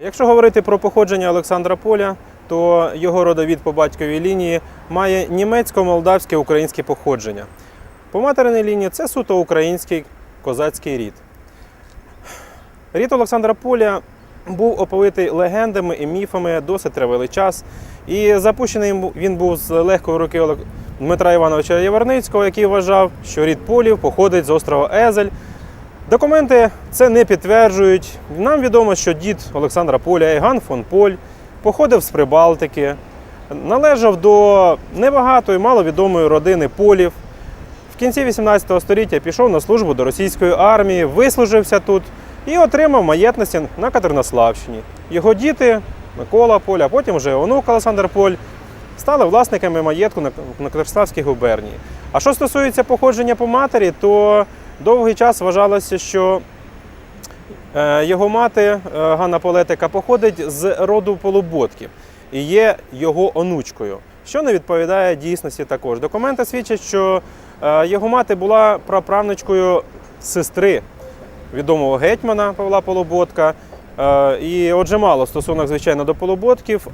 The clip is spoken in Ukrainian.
Якщо говорити про походження Олександра Поля, то його родовід по батьковій лінії має німецько-молдавське українське походження. По материній лінії це суто український козацький рід. Рід Олександра Поля був оповитий легендами і міфами досить тривалий час. І запущений він був з легкої руки Дмитра Івановича Яворницького, який вважав, що рід полів походить з острова Езель. Документи це не підтверджують. Нам відомо, що дід Олександра Поля, Еган фон Поль, походив з Прибалтики, належав до небагатої, маловідомої родини полів. В кінці 18 століття пішов на службу до російської армії, вислужився тут і отримав маєтності на Катеринославщині. Його діти Микола Поль, а потім вже онук Олександр Поль стали власниками маєтку на Катеринославській губернії. А що стосується походження по матері, то довгий час вважалося, що е, його мати е, Ганна Полетика походить з роду полуботків і є його онучкою, що не відповідає дійсності також. Документи свідчать, що е, його мати була праправничкою сестри відомого гетьмана Павла Полуботка. І отже, мало стосунок, звичайно, до полуботків.